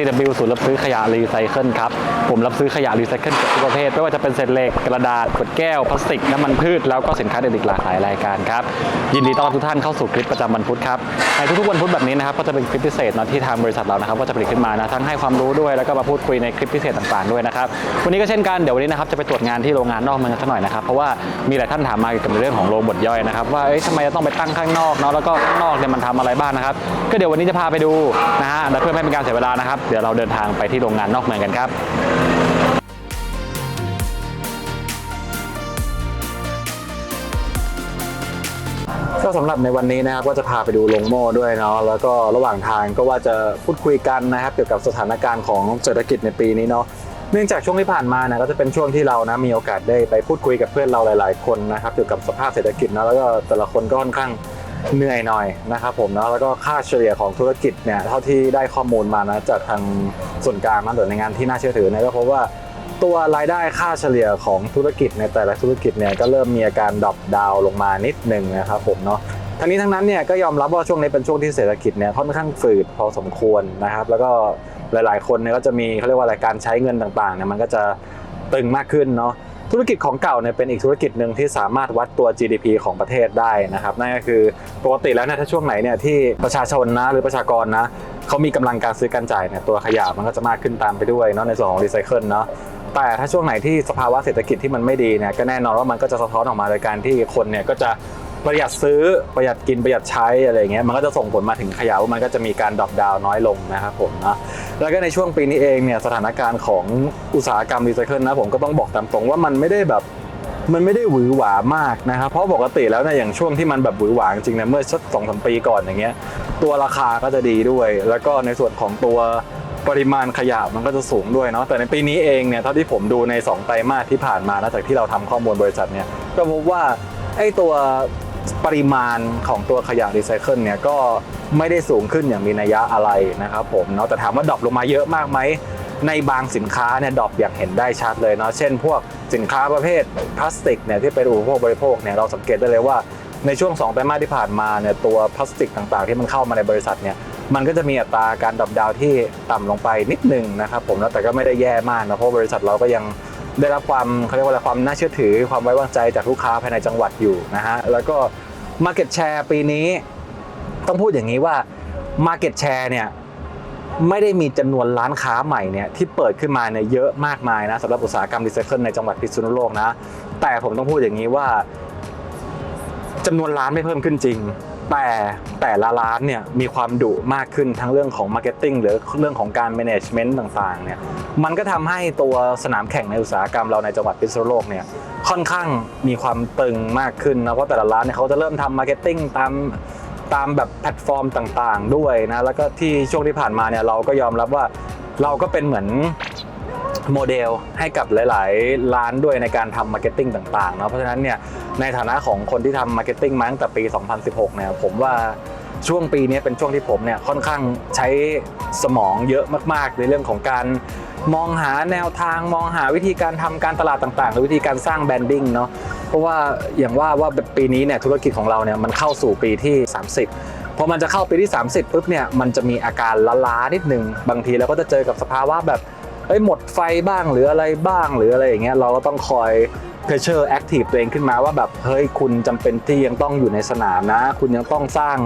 CW ศูนย์รับซื้อขยะรีไซเคิลครับ ผมรับซื้อขยะรีไซเคิลทุกประเภท ไม่ว่าจะเป็นเศษเหล็กกระดาษขวดแก้ว พลาสติก น้ำมันพืช แล้วก็สินค้าเด็ดอีกหลากหลายรายการครับ ยินดีต้อนรับทุกท่านเข้าสู่คลิปประจำวันพุธครับ ในทุกๆวันพุธแบบนี้นะครับ ก็จะเป็นคลิปพิเศษนะที่ทางบริษัทเรานะครับก็จะผลิตขึ้นมานะทั้งให้ความรู้ด้วยแล้วก็มาพูดคุยในคลิปพิเศษต่างๆด้วยนะครับวันนี้ก็เช่นกันเดี๋ยววันนี้นะครับจะไปตรวจงานที่โรงงานนอกเมืองกันสักหน่อยนะครับเพราะว่ามีหลายท่านถามมาเกี่ยวกับเรื่องของโรงบดย่อยนะครับว่าเอ้ยทำไมจะต้องไปตั้งข้างนอกเนาะแล้วก็ข้างนอกเนี่ยมันทำอะไรบ้างนะครับก็เดี๋ยววันนี้จะพาไปดูนะฮะและเพื่อไม่ให้เป็นการเสียเวลานะครับเดี๋ยวเราเดินทางไปที่โรงงานนอกเมืองกันครับก็สำหรับในวันนี้นะครับก็จะพาไปดูโรงโม่ด้วยเนาะแล้วก็ระหว่างทางก็ว่าจะพูดคุยกันนะครับเกี่ยวกับสถานการณ์ของเศรษฐกิจในปีนี้เนาะเนื่องจากช่วงที่ผ่านมานะก็จะเป็นช่วงที่เรานะมีโอกาสได้ไปพูดคุยกับเพื่อนเราหลาย ๆ คนนะครับเกี่ยวกับสภาพเศรษฐกิจนะแล้วก็แต่ละคนก็ค่อนข้าง เหนื่อยหน่อยนะครับผมเนาะแล้วก็ค่าเฉลี่ยของธุรกิจเนี่ยเท่าที่ได้ข้อมูลมานะจากทางส่วนกลางนะหรือในงานที่น่าเชื่อถือเนี่ยก็พบว่าตัวรายได้ค่าเฉลี่ยของธุรกิจในแต่ละธุรกิจเนี่ยก็เริ่มมีอาการดรอปดาวลงมานิดหนึ่งนะครับผมเนาะทั้งนี้ทั้งนั้นเนี่ยก็ยอมรับว่าช่วงนี้เป็นช่วงที่เศรษฐกิจเนี่ยค่อนข้างฝืดพอสมควรนะครับ แล้วก็หลาย ๆ คนเนี่ยก็จะมีเขาเรียกว่าอะไรการใช้เงินต่างๆเนี่ยมันก็จะตึงมากขึ้นเนาะ ธุรกิจของเก่าเนี่ยเป็นอีกธุรกิจหนึ่งที่สามารถวัดตัว GDP ของประเทศได้นะครับนั่นก็คือปกติแล้วเนี่ยถ้าช่วงไหนเนี่ยที่ประชาชนนะหรือประชากรนะเขามีกำลังการซื้อการจ่ายเนี่ยตัวขยะมันก็จะมากขึ้นตามไปด้วยเนาะในส่วนของรีไซเคิลเนาะแต่ถ้าช่วงไหนที่สภาวะเศรษฐกิจที่มันไม่ดีเนี่ยก็แน่นอนว่ามันก็จะสะท้อนออกมาโดยการที่คนเนี่ยก็จะประหยัดซื้อประหยัดกินประหยัดใช้อะไรเงี้ยมันก็จะส่งผลมาถึงขยะว่ามันก็จะมีการดรอปดาวน้อยลงนะครับผมนะ แล้วก็ในช่วงปีนี้เองเนี่ยสถานการณ์ของอุตสาหกรรมรีไซเคิลนะผมก็ต้องบอกตามตรงว่ามันไม่ได้แบบมันไม่ได้หวือหวามากนะครับ เพราะปกติแล้วเนี่ยอย่างช่วงที่มันแบบหวือหวาจริงๆนะเมื่อสักสองสามปีก่อนอย่างเงี้ยตัวราคาก็จะดีด้วย แล้วก็ในส่วนของตัวปริมาณขยะมันก็จะสูงด้วยเนาะแต่ในปีนี้เองเนี่ยเท่าที่ผมดูใน 2 ไตรมาสที่ผ่านมานะจากที่เราทำข้อมูลบริษัทเนี่ยก็พบว่าไอ้ตัวปริมาณของตัวขยะรีไซเคิลเนี่ยก็ ไม่ได้สูงขึ้นอย่างมีนัยยะอะไรนะครับผมเนาะแต่ถามว่าดรอปลงมาเยอะมากไหมในบางสินค้าเนี่ยดรอปอย่างเห็นได้ชัดเลยเนาะเช่น พวกสินค้าประเภทพลาสติกเนี่ยที่เป็นอุปโภคบริโภคเนี่ยเราสังเกตได้เลยว่าในช่วง2ไตรมาสที่ผ่านมาเนี่ยตัวพลาสติกต่างๆ ที่มันเข้ามาในบริษัทเนี่ยมันก็จะมีอัตราการดรอปดาวที่ต่ำลงไปนิดนึงนะครับผมแล้วแต่ก็ไม่ได้แย่มากนะเพราะบริษัทเราก็ยังได้รับความเขาเรียกว่าอะไรความน่าเชื่อถือ ความไว้วางใจจากลูกค้าภายในจังหวัดอยู่นะฮะแล้วก็ Market Share ปีนี้ ต้องพูดอย่างนี้ว่า Market Share เนี่ยไม่ได้มีจำนวนร้านค้าใหม่เนี่ยที่เปิดขึ้นมาเนี่ยเยอะมากมายนะสำหรับอุตสาหกรรมรีไซเคิลในจังหวัดพิษณุโลกนะ แต่ผมต้องพูดอย่างนี้ว่าจำนวนร้านไม่เพิ่มขึ้นจริง แต่แต่ละร้านเนี่ยมีความดุมากขึ้นทั้งเรื่องของมาร์เก็ตติ้งหรือเรื่องของการ management ต่างๆเนี่ยมันก็ทำให้ตัวสนามแข่งในอุตสาหกรรมเราในจังหวัดพิษณุโลกเนี่ยค่อนข้างมีความตึงมากขึ้นนะเพราะแต่ละร้านเนี่ยเขาจะเริ่มทำมาร์เก็ตติ้งตาม ตามแบบแพลตฟอร์มต่างๆ ด้วยนะแล้วก็ที่ช่วงที่ผ่านมาเนี่ยเราก็ยอมรับว่าเราก็เป็นเหมือนโมเดลให้กับหลาย ๆ ร้านด้วยในการทำมาร์เก็ตติ้งต่างๆเนาะเพราะฉะนั้นเนี่ยในฐานะของคนที่ทำมาร์เก็ตติ้งมาตั้งแต่ปี 2016 เนี่ยผมว่าช่วงปีนี้เป็นช่วงที่ผมเนี่ยค่อนข้างใช้สมองเยอะมาก ๆ ในเรื่องของการมองหาแนวทางมองหาวิธีการทำการตลาดต่างๆ หรือวิธีการสร้างแบรนดิ้งเนาะ เพราะว่าอย่างว่าว่าปีนี้เนี่ยธุรกิจของเราเนี่ยมันเข้าสู่ปีที่ 30 พอมันจะเข้าปีที่ 30ปุ๊บเนี่ยมันจะมีอาการล้าๆนิดนึง บางทีเราก็จะเจอกับสภาวะแบบเอ้ยหมดไฟบ้างหรืออะไรบ้างหรืออะไรอย่างเงี้ยเราก็ต้องคอยเพเชอร์แอคทีฟตัวเองขึ้นมาว่าแบบเฮ้ยคุณจำเป็นที่ยังต้องอยู่ในสนามนะ คุณยังต้องสร้าง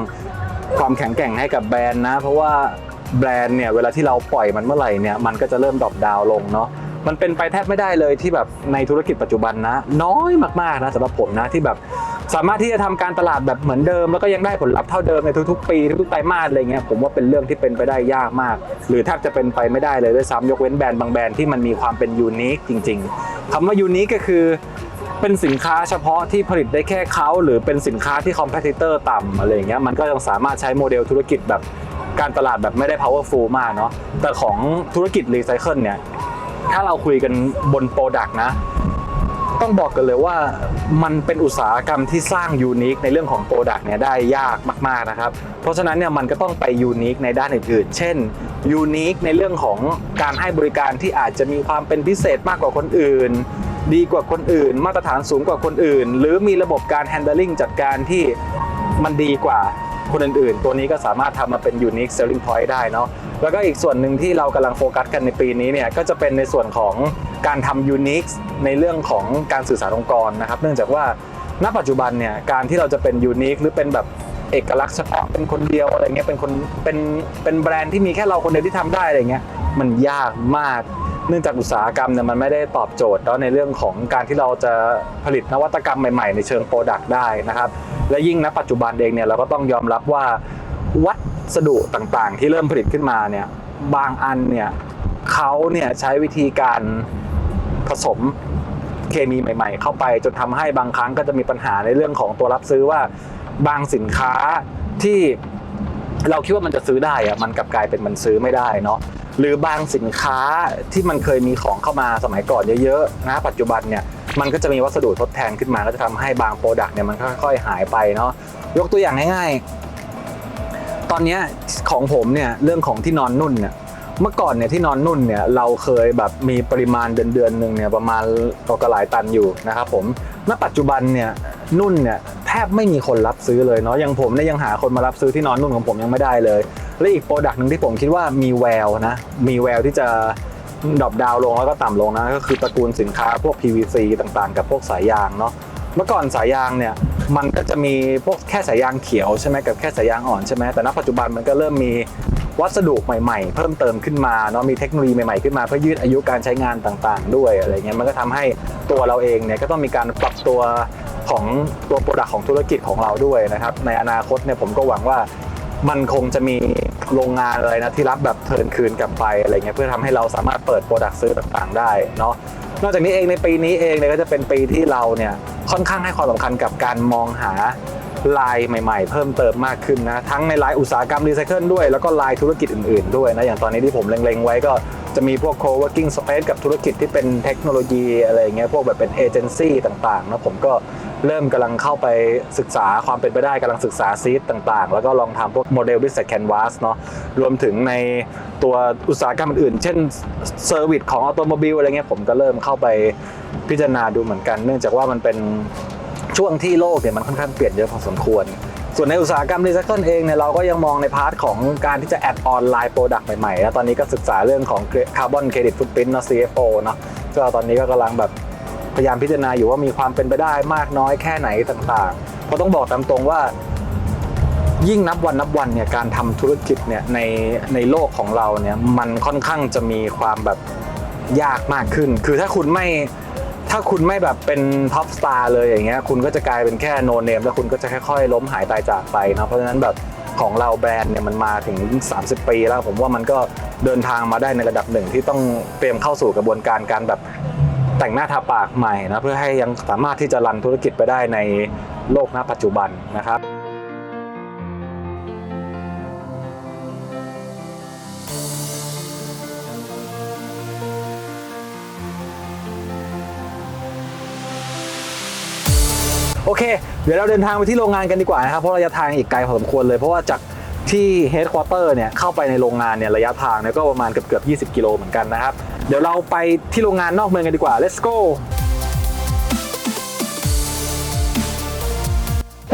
ความแข็งแกร่งให้กับแบรนด์นะ เพราะว่าแบรนด์เนี่ยเวลาที่เราปล่อยมันเมื่อไหร่เนี่ยมันก็จะเริ่มดรอปดาวน์ลงเนาะ มันเป็นไปแทบไม่ได้เลยที่แบบในธุรกิจปัจจุบันนะ น้อยมากๆนะสำหรับผมนะที่แบบสามารถที่จะทำการตลาดแบบเหมือนเดิม แล้วก็ยังได้ผลลัพธ์เท่าเดิมในทุกๆ ปีทุกๆไตรมาสอะไรเงี้ยผมว่าเป็นเรื่องที่เป็นไปได้ยากมาก หรือแทบจะเป็นไปไม่ได้เลยด้วยซ้ำยกเว้นแบรนด์บางแบรนด์ที่มันมีความเป็นยูนิคจริง ๆคำว่ายูนิคก็คือเป็นสินค้าเฉพาะที่ผลิตได้แค่เขาหรือเป็นสินค้าที่คอมเพติเตอร์ต่ำอะไรเงี้ยมันก็ยังสามารถใช้โมเดลธุรกิจแบบการตลาดแบบไม่ได้ powerful มากเนาะแต่ของธุรกิจรีไซเคิลเนี่ย ถ้าเราคุยกันบนโปรดักต์นะ ต้องบอกกันเลยว่ามันเป็นอุตสาหกรรมที่สร้างยูนิคในเรื่องของโปรดักต์เนี่ยได้ยากมากๆนะครับ เพราะฉะนั้นเนี่ยมันก็ต้องไปยูนิคในด้านอื่นๆ เช่นยูนิคในเรื่องของการให้บริการที่อาจจะมีความเป็นพิเศษมากกว่าคนอื่น ดีกว่าคนอื่น มาตรฐานสูงกว่าคนอื่น หรือมีระบบการ handling จัดการที่มันดีกว่าคนอื่นๆ ตัวนี้ก็สามารถทำมาเป็น unique selling point ได้เนาะ แล้วก็อีกส่วนหนึ่งที่เรากำลังโฟกัสกันในปีนี้เนี่ยก็จะเป็นในส่วนของการทำ unique ในเรื่องของการสื่อสารองค์กรนะครับ เนื่องจากว่าณปัจจุบันเนี่ยการที่เราจะเป็น unique หรือเป็นแบบเอกลักษณ์เฉพาะเป็นคนเดียวอะไรเงี้ยเป็นคนเป็นเป็นแบรนด์ที่มีแค่เราคนเดียวที่ทำได้อะไรเงี้ยมันยากมากเนื่องจากอุตสาหกรรมเนี่ยมันไม่ได้ตอบโจทย์แล้วในเรื่องของการที่เราจะผลิตนวัตกรรมใหม่ๆ ในเชิงโปรดักต์ได้นะครับ และยิ่งณปัจจุบันเองเนี่ยเราก็ต้องยอมรับว่าวั สดุต่างๆ ที่เริ่มผลิตขึ้นมาเนี่ยบางอันเนี่ยเขาเนี่ยใช้วิธีการผสมเคมีใหม่ ๆ เข้าไปจนทำให้บางครั้งก็จะมีปัญหาในเรื่องของตัวรับซื้อว่าบางสินค้าที่เราคิดว่ามันจะซื้อได้อะมันกลับกลายเป็นมันซื้อไม่ได้เนาะหรือบางสินค้าที่มันเคยมีของเข้ามาสมัยก่อนเยอะๆนะปัจจุบันเนี่ยมันก็จะมีวัสดุทดแทนขึ้นมาก็จะทำให้บางโปรดักต์เนี่ยมันค่อยๆหายไปเนาะยกตัวอย่างง่าย อนนี้ของผมเนี่ยเรื่องของที่นอนนุ่นเนี่ยเมื่อก่อนเนี่ยที่นอนนุ่นเนี่ยเราเคยแบบมีปริมาณเดือนเดือนหนึ่งเนี่ยประมาณก็กระหลายตันอยู่นะครับผมณปัจจุบันเนี่ยนุ่นเนี่ยแทบไม่มีคนรับซื้อเลยเนาะอย่างผมเนี่ยยังหาคนมารับซื้อที่นอนนุ่นของผมยังไม่ได้เลย และอีกโปรดักต์หนึ่งที่ผมคิดว่ามีแววนะมีแววที่จะดรอปดาวลงแล้วก็ต่ำลงนะก็คือตระกูลสินค้าพวก PVC ต่างๆ กับพวกสายยางเนาะเมื่อก่อนสายยางเนี่ย มันก็จะมีพวกแค่สายยางเขียวใช่ไหมกับแค่สายยางอ่อนใช่ไหมแต่ณปัจจุบันมันก็เริ่มมีวัสดุใหม่ๆ เพิ่มเติมขึ้นมาเนาะมีเทคโนโลยีใหม่ๆขึ้นมาเพื่อยืดอายุการใช้งานต่างๆ ด้วยอะไรเงี้ยมันก็ทำให้ตัวเราเองเนี่ยก็ต้องมีการปรับตัวของตัวโปรดักต์ของธุรกิจของเราด้วยนะครับในอนาคตเนี่ยผมก็หวังว่ามันคงจะมีโรงงานอะไรนะที่รับแบบเทินคืนกลับไปอะไรเงี้ยเพื่อทำให้เราสามารถเปิดโปรดักต์ซื้อต่างๆ ได้เนาะนอกจากนี้เองในปีนี้เองเนี่ยก็จะเป็นปีที่เราเนี่ย ค่อนข้างให้ความสำคัญกับการมองหาลายใหม่ๆ เพิ่มเติมมากขึ้นนะ ทั้งในลายอุตสาหกรรมรีไซเคิลด้วยแล้วก็ลายธุรกิจอื่นๆด้วยนะ อย่างตอนนี้ที่ผมเล็งๆไว้ก็จะมีพวก co-working space กับธุรกิจที่เป็นเทคโนโลยีอะไรเงี้ยพวกแบบเป็นเอเจนซี่ต่างๆนะผมก็เริ่มกำลังเข้าไปศึกษาความเป็นไปได้กำลังศึกษาซีดต่างๆ แล้วก็ลองทำพวกโมเดลดิสแคนวาสเนาะรวมถึงในตัวอุตสาหกรรมอื่นๆ เช่นเซอร์วิสของออโตโมบิลอะไรเงี้ยผมก็เริ่มเข้าไป พิจารณาดูเหมือนกัน เนื่องจากว่ามันเป็นช่วงที่โลกเนี่ยมันค่อนข้างเปลี่ยนเยอะพอสมควร ส่วนในอุตสาหกรรมรีไซเคิลเองเนี่ยเราก็ยังมองในพาร์ทของการที่จะแอดออนไลน์โปรดักต์ใหม่ๆแล้วตอนนี้ก็ศึกษาเรื่องของคาร์บอนเครดิตฟุตปรินเนาะ CFO เนาะก็ตอนนี้ก็กำลังแบบพยายามพิจารณาอยู่ว่ามีความเป็นไปได้มากน้อยแค่ไหนต่างๆ เพราะต้องบอกตามตรงว่ายิ่งนับวันนับวันเนี่ยการทำธุรกิจเนี่ยในในโลกของเราเนี่ยมันค่อนข้างจะมีความแบบยากมากขึ้น คือถ้าคุณไม่ ถ้าคุณไม่แบบเป็นท็อปสตาร์เลยอย่างเงี้ยคุณก็จะกลายเป็นแค่โนเนมแล้วคุณก็จะค่อยๆ ล้มหายตายจากไปนะเพราะฉะนั้นแบบของเราแบรนด์เนี่ยมันมาถึง 30 ปีแล้วผมว่ามันก็เดินทางมาได้ในระดับหนึ่งที่ต้องเตรียมเข้าสู่กระบวนการการแบบแต่งหน้าทาปากใหม่นะเพื่อให้ยังสามารถที่จะรันธุรกิจไปได้ในโลกณปัจจุบันนะครับ โอเค เดี๋ยวเราเดินทางไปที่โรงงานกันดีกว่านะครับ เพราะระยะทางอีกไกลพอสมควรเลย เพราะว่าจากที่เฮดควอเตอร์เนี่ยเข้าไปในโรงงานเนี่ยระยะทางเนี่ยก็ประมาณเกือบเกือบ20 กิโลเหมือนกันนะครับ เดี๋ยวเราไปที่โรงงานนอกเมืองกันดีกว่า let's go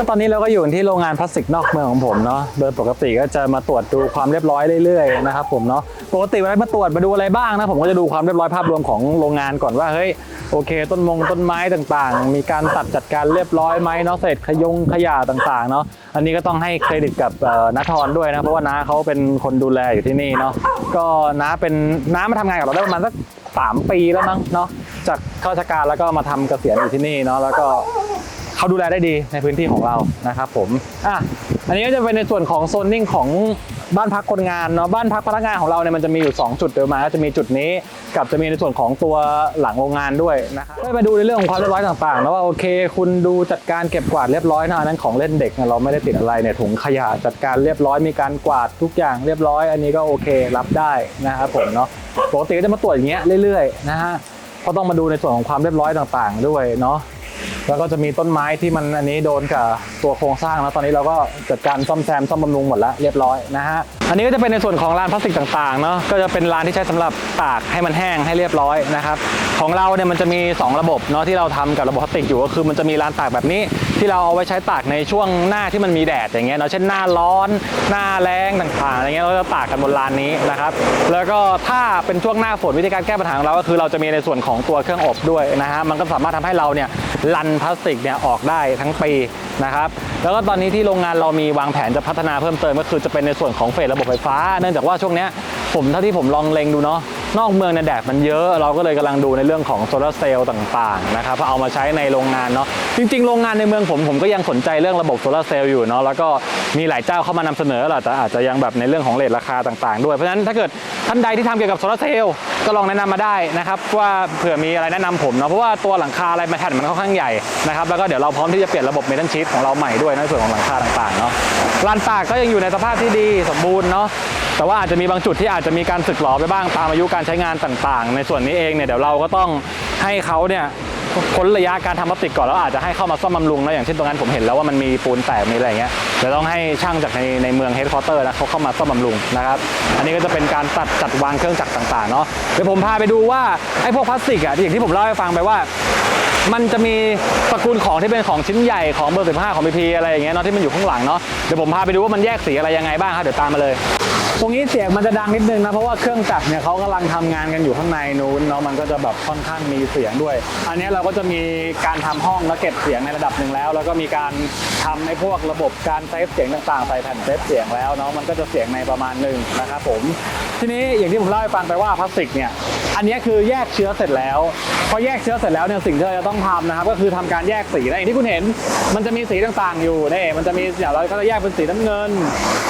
ก็ตอนนี้เราก็อยู่ที่โรงงานพลาสติกนอกเมืองของผมเนาะโดยปกติก็จะมาตรวจดูความเรียบร้อยเรื่อยๆนะครับผมเนาะปกติเวลามาตรวจมาดูอะไรบ้างนะผมก็จะดูความเรียบร้อยภาพรวมของโรงงานก่อนว่าเฮ้ยโอเค ต้นมงต้นไม้ต่างๆ มีการตัดจัดการเรียบร้อยไหมเนาะเศษขยงขยะต่างๆเนาะอันนี้ก็ต้องให้เครดิตกับน้าทรด้วยนะเพราะว่าน้าเขาเป็นคนดูแลอยู่ที่นี่เนาะก็น้าเป็นน้ามาทำงานกับเราได้ประมาณสักสามปีแล้วมั้งเนาะจากข้าราชการแล้วก็มาทำเกษียณอยู่ที่นี่เนาะแล้วก็ เขาดูแลได้ดีในพื้นที่ของเรานะครับผมอะอันนี้ก็จะเป็นในส่วนของโซนนิ่งของบ้านพักคนงานเนาะบ้านพักพนักงานของเราเนี่ยมันจะมีอยู่ 2 จุดเดิมมาก็จะมีจุดนี้กับจะมีในส่วนของตัวหลังโรงงานด้วยนะครับก็มาดูในเรื่องของความเรียบร้อยต่างๆแล้วว่าโอเค คุณดูจัดการเก็บกวาดเรียบร้อยนะอันนั้นของเล่นเด็กเราไม่ได้ติดอะไรเนี่ยถุงขยะจัดการเรียบร้อยมีการกวาดทุกอย่างเรียบร้อย อันนี้ก็โอเครับได้นะครับผมเนาะปกติก็จะมาตรวจอย่างเงี้ยเรื่อยๆนะฮะเพราะต้องมาดูในส่วนของความเรียบร้อยต่างๆ ด้วยเนาะ แล้วก็จะมีต้นไม้ที่มันอันนี้โดนกับตัวโครงสร้างแล้วตอนนี้เราก็จัดการซ่อมแซมซ่อมบำรุงหมดแล้วเรียบร้อยนะฮะ อันนี้ก็จะเป็นในส่วนของลานพลาสติกต่างๆเนาะก็จะเป็นลานที่ใช้สำหรับตากให้มันแห้งให้เรียบร้อยนะครับของเราเนี่ยมันจะมี 2 ระบบเนาะที่เราทำกับระบบพลาสติกอยู่ก็คือมันจะมีลานตากแบบนี้ ที่เราเอาไว้ใช้ตากในช่วงหน้าที่มันมีแดดอย่างเงี้ยเนาะเช่นหน้าร้อน หน้าแล้งต่างๆอะไรเงี้ยเราจะตากกันบนลานนี้นะครับแล้วก็ถ้าเป็นช่วงหน้าฝนวิธีการแก้ปัญหาของเราก็คือเราจะมีในส่วนของตัวเครื่องอบด้วยนะฮะมันก็สามารถทำให้เราเนี่ยลันพลาสติกเนี่ยออกได้ทั้งปีนะครับแล้วก็ตอนนี้ที่โรงงานเรามีวางแผนจะพัฒนาเพิ่มเติมก็คือจะเป็นในส่วนของเฟสระบบบบไฟฟ้า เนื่องจากว่าช่วงนี้ผมเท่าที่ผมลองเล็งดูเนาะ นอกเมืองเนี่ยแดดมันเยอะเราก็เลยกำลังดูในเรื่องของโซลาร์เซลล์ต่างๆนะครับเพื่อเอามาใช้ในโรงงานเนาะจริง ๆ โรงงานในเมืองผมผมก็ยังสนใจเรื่องระบบโซลาร์เซลล์อยู่เนาะแล้วก็มีหลายเจ้าเข้ามานำเสนอแหละแต่อาจจะยังแบบในเรื่องของเรทราคาต่าง ๆ ด้วยเพราะฉะนั้นถ้าเกิดท่านใดที่ทำเกี่ยวกับโซลาร์เซลล์ก็ลองแนะนำมาได้นะครับว่าเผื่อมีอะไรแนะนำผมเนาะเพราะว่าตัวหลังคาอะไรมาแผ่นมันค่อนข้างใหญ่นะครับแล้วก็เดี๋ยวเราพร้อมที่จะเปลี่ยนระบบเมทัลชีตของเราใหม่ด้วยในส่วนของหลังคาต่างๆเนาะลานตากก็ยังอยู่ในสภาพที่ดีสมบูรณ์เนาะ แต่ว่าอาจจะมีบางจุดที่อาจจะมีการสึกหรอไปบ้างตามอายุการใช้งานต่างๆ ในส่วนนี้เองเนี่ยเดี๋ยวเราก็ต้องให้เขาเนี่ยพ้นระยะการทำพลาสติกก่อนแล้วอาจจะให้เข้ามาซ่อมบำรุงแล้วอย่างเช่นตรงนั้นผมเห็นแล้วว่ามันมีปูนแตกมีอะไรอย่างเงี้ยเดี๋ยวต้องให้ช่างจากในในเมืองเฮดคอร์เตอร์นะเขาเข้ามาซ่อมบำรุงนะครับอันนี้ก็จะเป็นการตัดจัดวางเครื่องจักรต่างๆเนาะเดี๋ยวผมพาไปดูว่าไอ้พวกพลาสติกอะที่อย่างที่ผมเล่าให้ฟังไปว่า มันจะมีตระกูลของที่เป็นของชิ้นใหญ่ของเบอร์ 15 ของพีพีอะไรอย่างเงี้ยเนาะที่มันอยู่ข้างหลังเนาะเดี๋ยวผมพาไปดูว่ามันแยกสีอะไรยังไงบ้างครับเดี๋ยวตามมาเลยตรงนี้เสียงมันจะดังนิดนึงนะเพราะว่าเครื่องจักรเนี่ยเขากำลังทำงานกันอยู่ข้างในนู้นเนาะมันก็จะแบบค่อนข้างมีเสียงด้วย อันนี้เราก็จะมีการทำห้องแล้วเก็บเสียงในระดับหนึ่งแล้ว แล้วก็มีการทำในพวกระบบการเซฟเสียงต่างๆใส่แผ่นเซฟเสียงแล้วเนาะมันก็จะเสียงในประมาณหนึ่งนะครับผมทีนี้อย่างที่ผมเล่าให้ฟังไปว่าพลาสติกเนี่ยอันนี้คือแยกเชื้อเสร็จแล้วพอแยกเชื้อเสร็จแล้วเนี่ยสิ่งที่เราจะต้องทำนะครับก็คือทำการแยกสีนะอย่างที่คุณเห็น มันจะมีสีต่างๆอยู่นี่มันจะมีอย่างเราก็จะแยกเป็นสีน้ำเงิน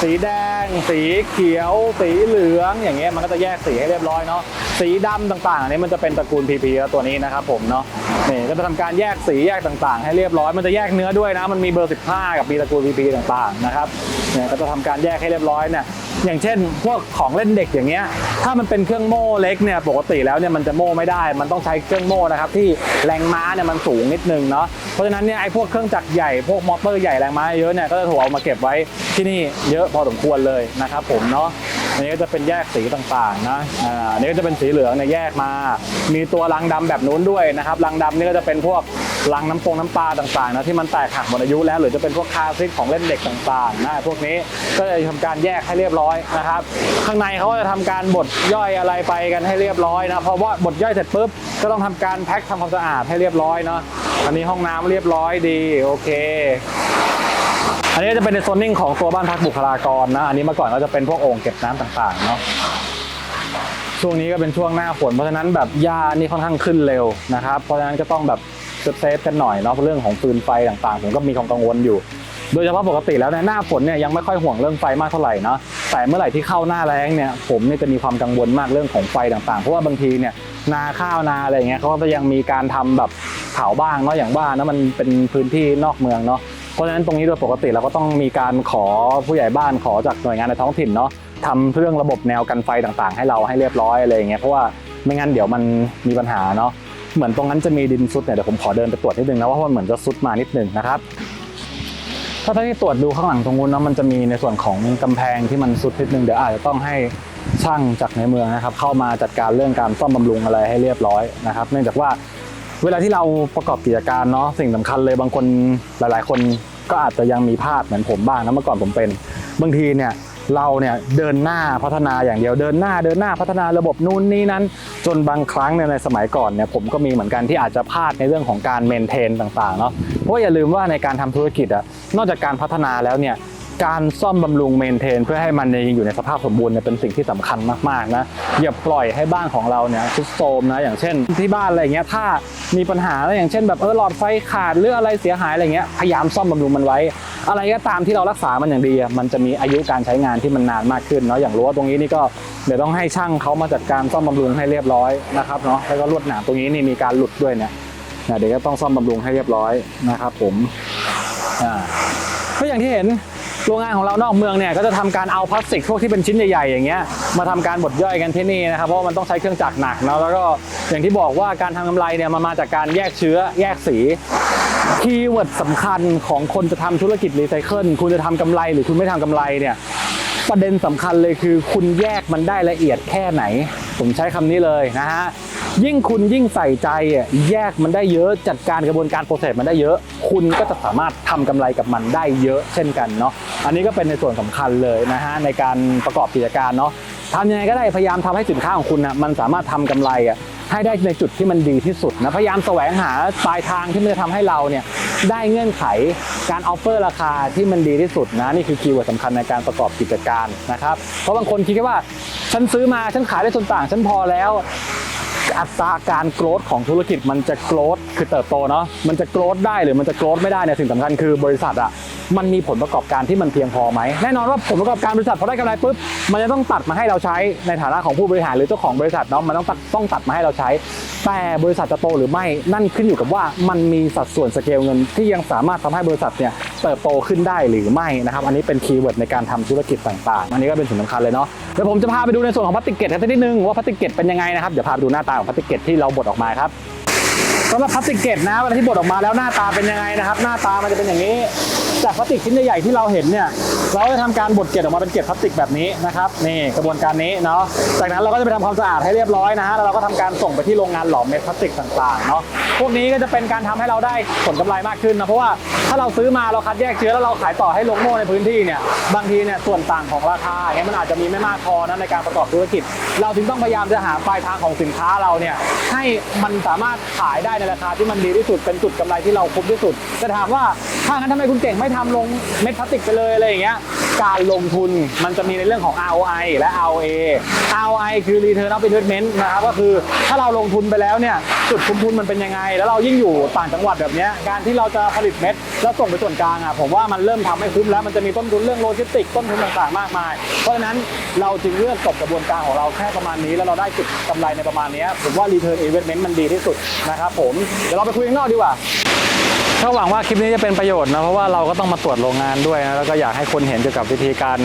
สีแดง สีเขียว สีเหลือง อย่างเงี้ยมันก็จะแยกสีให้เรียบร้อยเนาะสีดำต่างๆอันนี้มันจะเป็นตระกูล PP แล้วตัวนี้นะครับผมเนาะนี่ก็จะทำการแยกสีแยกต่างๆ ให้เรียบร้อยมันจะแยกเนื้อด้วยนะมันมีเบอร์ 15 กับมีตระกูล PP ต่างๆนะครับ เนี่ยก็จะทำการแยกให้เรียบร้อยเนี่ยอย่างเช่น พวกของเล่นเด็กอย่างเงี้ยถ้ามันเป็นเครื่องโม่เล็กเนี่ยปกติแล้วเนี่ยมันจะโม่ไม่ได้ มันต้องใช้เครื่องโม่นะครับที่แรงม้าเนี่ยมันสูงนิดนึงเนาะเพราะฉะนั้นเนี่ยไอ้พวกเครื่องจักรใหญ่พวกมอเตอร์ใหญ่แรงม้าเยอะเนี่ยก็จะถูกเอามาเก็บไว้ที่นี่เยอะพอสมควรเลยนะครับผมเนาะอันนี้ก็จะเป็นแยกสีต่างๆนะ อ่า อันนี้ก็จะเป็นสีเหลืองเนี่ยแยกมา มีตัวรังดำแบบนู้นด้วยนะครับ รังดำนี่ก็จะเป็นพวก รังน้ำปงน้ำปลาต่างๆนะที่มันแตกหักหมดอายุแล้วหรือจะเป็นพวกคาซิกของเล่นเด็กต่างๆนะพวกนี้ก็จะทำการแยกให้เรียบร้อยนะครับ ข้างในเขาก็จะทำการบดย่อยอะไรไปกันให้เรียบร้อยนะเพราะว่าบดย่อยเสร็จปุ๊บก็ต้องทำการแพ็คทำความสะอาดให้เรียบร้อยเนาะอันนี้ห้องน้ำเรียบร้อยดีโอเคอันนี้จะเป็นในโซนนิ่งของตัวบ้านพักบุคลากรนะอันนี้เมื่อก่อนก็จะเป็นพวกโอ่งเก็บน้ำต่างๆเนาะช่วงนี้ก็เป็นช่วงหน้าฝนเพราะฉะนั้นแบบหญ้านี่ค่อนข้างขึ้นเร็วนะครับ เพราะฉะนั้นก็ต้องแบบ เซฟกันหน่อยเนาะเรื่องของฟืนไฟต่างๆ ผมก็มีความกังวลอยู่ โดยเฉพาะปกติแล้วเนี่ยหน้าฝนเนี่ยยังไม่ค่อยห่วงเรื่องไฟมากเท่าไหร่เนาะแต่เมื่อไหร่ที่เข้าหน้าแล้งเนี่ยผมเนี่ยจะมีความกังวลมากเรื่องของไฟต่างๆ เพราะว่าบางทีเนี่ยนาข้าวนาอะไรเงี้ยเขาก็ยังมีการทำแบบเผาบ้างเนาะอย่างว่านะมันเป็นพื้นที่นอกเมืองเนาะเพราะฉะนั้นตรงนี้โดยปกติเราก็ต้องมีการขอผู้ใหญ่บ้านขอจากหน่วยงานในท้องถิ่นเนาะทำเรื่องระบบแนวกันไฟต่างๆ ให้เราให้เรียบร้อยอะไรเงี้ยเพราะว่าไม่งั้นเดี๋ยวมันมีปัญหาเนาะ เหมือนตรงนั้นจะมีดินซุดเนี่ยเดี๋ยวผมขอเดินไปตรวจนิดนึงนะว่ามันเหมือนจะซุดมานิดนึงนะครับ ถ้าท่านที่ตรวจดูข้างหลังตรงนู้นเนาะมันจะมีในส่วนของกำแพงที่มันซุดนิดนึงเดี๋ยวอาจจะต้องให้ช่างจากในเมืองนะครับ เข้ามาจัดการเรื่องการซ่อมบำรุงอะไรให้เรียบร้อยนะครับ เนื่องจากว่าเวลาที่เราประกอบกิจการเนาะสิ่งสำคัญเลยบางคนหลาย ๆ คนก็อาจจะยังมีพลาดเหมือนผมบ้างนะเมื่อก่อนผมเป็น บางทีเนี่ย เราเนี่ยเดินหน้าพัฒนาอย่างเดียวเดินหน้าเดินหน้าพัฒนาระบบนู่นนี่นั้น จนบางครั้งในสมัยก่อนเนี่ยผมก็มีเหมือนกันที่อาจจะพลาดในเรื่องของการเมนเทนต่างๆเนาะเพราะอย่าลืมว่าในการทำธุรกิจอะนอกจากการพัฒนาแล้วเนี่ยการซ่อมบำรุงเมนเทน เพื่อให้มันยังอยู่ในสภาพสมบูรณ์เนี่ยเป็นสิ่งที่สำคัญมากๆนะอย่าปล่อยให้บ้านของเราเนี่ยทรุดโทรมนะอย่างเช่น ที่บ้านอะไรเงี้ยถ้ามีปัญหาแล้วอย่างเช่น แบบเออหลอดไฟขาดหรืออะไรเสียหายอะไรเงี้ยพยายามซ่อมบำรุงมันไว้ อะไรก็ตามที่เรารักษามันอย่างดีมันจะมีอายุการใช้งานที่มันนานมากขึ้นเนาะอย่างรั้วตรงนี้นี่ก็เดี๋ยวต้องให้ช่างเขามาจัดการซ่อมบำรุงให้เรียบร้อยนะครับเนาะแล้วก็ลวดหนามตรงนี้นี่มีการหลุดด้วยเนี่ยเดี๋ยวก็ต้องซ่อมบำรุงให้เรียบร้อยนะครับผมอ่าก็อย่างที่เห็นโรงงานของเรานอกเมืองเนี่ยก็จะทำการเอาพลาสติกพวกที่เป็นชิ้นใหญ่ๆอย่างเงี้ยมาทำการบดย่อยกันที่นี่นะครับเพราะมันต้องใช้เครื่องจักรหนักเนาะแล้วก็อย่างที่บอกว่าการทำกำไรเนี่ยมันมาจากการแยกเชื้อแยกสี คีย์เวิร์ดสำคัญของคนจะทำธุรกิจรีไซเคิลคุณจะทำกำไรหรือคุณไม่ทำกำไรเนี่ยประเด็นสำคัญเลยคือคุณแยกมันได้ละเอียดแค่ไหน ผมใช้คำนี้เลยนะฮะยิ่งคุณยิ่งใส่ใจแยกมันได้เยอะจัดการกระบวนการโปรเซสมันได้เยอะ คุณก็จะสามารถทำกำไรกับมันได้เยอะเช่นกันเนาะอันนี้ก็เป็นในส่วนสำคัญเลยนะฮะในการประกอบกิจการเนาะทำยังไงก็ได้พยายามทำให้สินค้าของคุณนะมันสามารถทำกำไรอะ ให้ได้ในจุดที่มันดีที่สุดนะพยายามแสวงหาปลายทางที่มันจะทำให้เราเนี่ยได้เงื่อนไขการออฟเฟอร์ราคาที่มันดีที่สุดนะนี่คือคีย์เวิร์ดสำคัญในการประกอบกิจการนะครับ เพราะบางคนคิดว่าฉันซื้อมาฉันขายได้ส่วนต่างฉันพอแล้วอัตราการโกรธของธุรกิจมันจะโกรธคือเติบโตเนาะมันจะโกรธได้หรือมันจะโกรธไม่ได้เนี่ยสิ่งสำคัญคือบริษัทอะ มันมีผลประกอบการที่มันเพียงพอไหมแน่นอนว่าผลประกอบการบริษัทพอได้กำไรปุ๊บมันจะต้องตัดมาให้เราใช้ในฐานะของผู้บริหารหรือเจ้าของบริษัทเนาะมันต้องตัดต้องตัดมาให้เราใช้ แต่บริษัทจะโตหรือไม่นั่นขึ้นอยู่กับว่ามันมีสัดส่วนสเกลเงิน ที่ยังสามารถทำให้บริษัทเนี่ยเติบโตขึ้นได้หรือไม่นะครับอันนี้เป็นคีย์เวิร์ดในการทำธุรกิจต่างๆ อันนี้ก็เป็นสิ่งสำคัญเลยเนาะเดี๋ยวผมจะพาไปดูในส่วนของพลาสติกเกตกันสักนิดนึงว่าพลาสติกเกตเป็นยังไงนะครับเดี๋ยวพาไปดูหน้าตาของพลาสติกเกตที่เราบดออกมาครับสำหรับพลาสติกเกตนะเวลาที่บดออกมาแล้วหน้าตาเป็นยังไงนะครับ หน้าตามันจะเป็นอย่างนี้ จากพลาสติกชิ้นใหญ่ๆที่เราเห็นเนี่ย เราจะทำการบดเกล็ดออกมาเป็นเกล็ดพลาสติกแบบนี้นะครับนี่กระบวนการนี้เนาะจากนั้นเราก็จะไปทำความสะอาดให้เรียบร้อยนะฮะแล้วเราก็ทำการส่งไปที่โรงงานหลอมเม็ดพลาสติกต่างๆเนาะพวกนี้ก็จะเป็นการทำให้เราได้ผลกำไรมากขึ้นนะเพราะว่าถ้าเราซื้อมาเราคัดแยกเชื้อแล้วเราขายต่อให้โรงโม่ในพื้นที่เนี่ยบางทีเนี่ยส่วนต่างของราคาเนี่ยมันอาจจะมีไม่มากพอนะในการประกอบธุรกิจ เราถึงต้องพยายามจะหาปลายทางของสินค้าเราเนี่ยให้มันสามารถขายได้ในราคาที่มันดีที่สุดเป็นจุดกำไรที่เราคุ้มที่สุดจะถามว่าถ้างั้นทำไมคุณเก่งไม่ทำลงเม็ดพลาสติกไปเลยอะไรอย่างเงี้ยการลงทุนมันจะมีในเรื่องของ ROI และ ROA ROI คือ Return of Investment นะครับก็คือถ้าเราลงทุนไปแล้วเนี่ยจุดคุ้มทุนมันเป็นยังไง แล้วเรายิ่งอยู่ต่างจังหวัดแบบนี้การที่เราจะผลิตเม็ดแล้วส่งไปส่วนกลางอะผมว่ามันเริ่มทำให้คุ้มแล้วมันจะมีต้นทุนเรื่องโลจิสติกต้นทุนต่างๆมากมาย เพราะฉะนั้นเราจึงเลือกจบกระบวนการของเราแค่ประมาณนี้ แล้วเราได้จุดกำไรในประมาณนี้ผมว่า Return Investment มันดีที่สุดนะครับผมเดี๋ยวเราไปคุยข้างนอกดีกว่า ก็หวังว่าคลิปนี้จะเป็นประโยชน์นะเพราะว่าเราก็ต้องมาตรวจโรงงานด้วยนะแล้วก็อยากให้คนเห็นเกี่ยวกับวิธีการ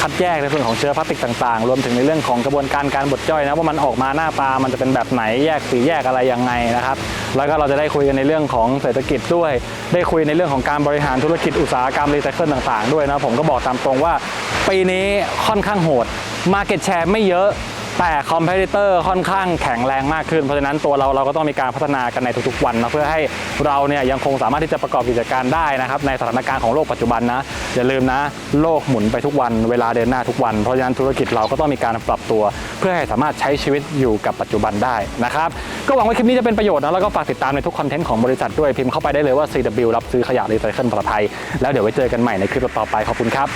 คัดแยกในส่วนของเชื้อพลาสติกต่างๆ รวมถึงในเรื่องของกระบวนการการบดย่อยนะว่ามันออกมาหน้าตามันจะเป็นแบบไหนแยกสีแยกอะไรยังไงนะครับแล้วก็เราจะได้คุยกันในเรื่องของเศรษฐกิจด้วย ได้คุยในเรื่องของการบริหารธุรกิจอุตสาหกรรมรีไซเคิลต่าง ๆ ด้วยนะผมก็บอกตามตรงว่าปีนี้ค่อนข้างโหด Market Share ไม่เยอะ แต่คอมเพ t เตอร์ค่อนข้างแข็งแรงมากขึ้น เพราะฉะนั้นตัวเราเราก็ต้องมีการพัฒนากันในทุกๆวันนะเพื่อให้เราเนี่ยยังคงสามารถที่จะประกอบกิจการได้นะครับในสถานการณ์ของโลกปัจจุบันนะอย่าลืมนะ โลกหมุนไปทุกวันเวลาเดินหน้าทุกวันเพราะฉะนั้นธุรกิจเราก็ต้องมีการปรับตัว เพื่อให้สามารถใช้ชีวิตอยู่กับปัจจุบันได้นะครับก็หวังว่าคลิปนี้จะเป็นประโยชน์นะแล้วก็ฝากติดตามในทุกคอนเทนต์ของบริษัทด้วยพิมพ์เข้าไปได้เลยว่า CW รับซื้อขยะรีไซเคิลปลอดภัยแล้วเดี๋ยวไว้เจอกันใหม่ในคลิปต่อไปขอบคุณครับ